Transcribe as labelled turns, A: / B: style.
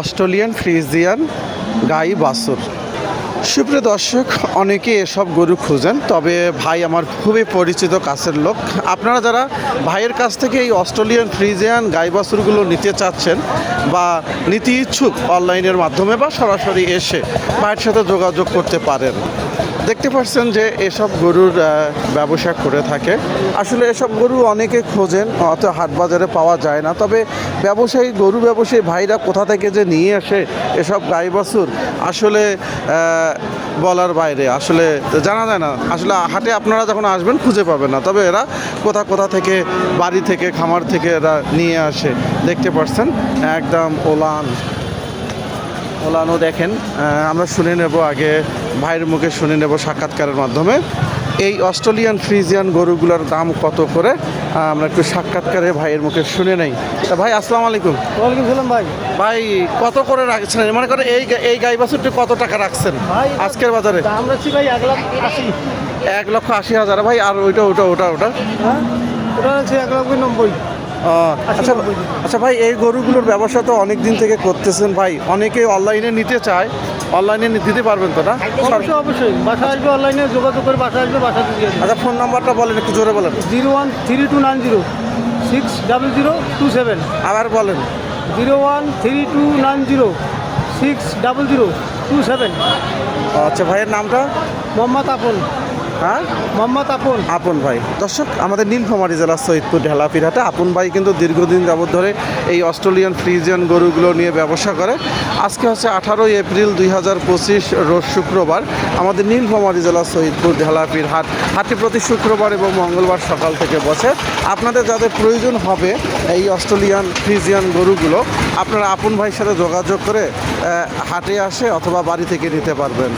A: Australian Friesian গাই বাসুর সুপ্রিয় দর্শক, অনেকে এসব গরু খুঁজেন, তবে ভাই আমার খুবই পরিচিত কাছের লোক। আপনারা যারা ভাইয়ের কাছ থেকে এই অস্ট্রেলিয়ান ফ্রিজিয়ান গাই বাছুরগুলো নিতে চাচ্ছেন বা নিতে ইচ্ছুক অনলাইনের মাধ্যমে বা সরাসরি এসে ভাইয়ের সাথে যোগাযোগ করতে পারেন। দেখতে পাচ্ছেন যে এসব গরুর ব্যবসা করে থাকে। আসলে এসব গরু অনেকে খোঁজেন, অত হাট বাজারে পাওয়া যায় না। তবে ব্যবসায়ী, গরু ব্যবসায়ী ভাইরা কোথা থেকে যে নিয়ে আসে এসব গাই বাছুর আসলে বলার বাইরে। আসলে জানা যায় না। আসলে হাটে আপনারা যখন আসবেন, খুঁজে পাবেন না। তবে এরা কোথা কোথা থেকে, বাড়ি থেকে, খামার থেকে এরা নিয়ে আসে। দেখতে পাচ্ছেন, একদম ওলান। ওলানো দেখেন আমরা শুনে নেব আগে ভাইয়ের মুখে শুনে নেব সাক্ষাৎকারের মাধ্যমে। এই অস্ট্রেলিয়ান ফ্রিজিয়ান গরুগুলোর দাম কত করে? আমরা একটু সাক্ষাৎকারে ভাইয়ের মুখে শুনে নেই। তা ভাই আসসালামু আলাইকুম।
B: ওয়ালাইকুম সালাম ভাই।
A: ভাই কত করে রাখছেন? মনে করেন এই এই গাই বাছুরটি কত টাকা রাখছেন
B: ভাই,
A: আজকের বাজারে?
B: দাম রাখছি ভাই এক লাখ আশি।
A: এক লক্ষ আশি হাজার। ভাই আর ওইটা ওটা ওটা ওটা?
B: হ্যাঁ? ওটা হচ্ছে এক লক্ষ নব্বই।
A: আচ্ছা আচ্ছা ভাই এই গরুগুলোর ব্যবসা তো অনেক দিন থেকে করতেছেন ভাই অনেকে অনলাইনে নিতে চায় অনলাইনে দিতে পারবেন তো না?
B: অবশ্যই অবশ্যই বাসা আসবে অনলাইনে যোগাযোগ করে বাসা আসবে বাসা দিয়ে
A: আচ্ছা ফোন নাম্বারটা বলেন একটু জোরে বলেন।
B: Zero one three two nine zero six double zero two seven.
A: আবার বলেন।
B: Zero one three two nine zero six double zero two seven.
A: আচ্ছা ভাইয়ের নামটা?
B: মোহাম্মদ আপন
A: হ্যাঁ?
B: মোহাম্মদ আপন
A: আপন ভাই। দর্শক আমাদের নীলফামারী জেলার সৈয়দপুর ঢেলাপিরহাটে আপন ভাই কিন্তু দীর্ঘদিন যাবত ধরে এই অস্ট্রেলিয়ান ফ্রিজিয়ান গরুগুলো নিয়ে ব্যবসা করে। আজকে হচ্ছে আঠারোই এপ্রিল দুই হাজার পঁচিশ রোজ শুক্রবার আমাদের নীলফামারী জেলার সৈয়দপুর ঢেলাপির হাট হাটটি প্রতি শুক্রবার এবং মঙ্গলবার সকাল থেকে বসে। আপনাদের যাদের প্রয়োজন হবে এই অস্ট্রেলিয়ান ফ্রিজিয়ান গরুগুলো আপনারা আপন ভাইয়ের সাথে যোগাযোগ করে হাটে আসে অথবা বাড়ি থেকে নিতে পারবেন।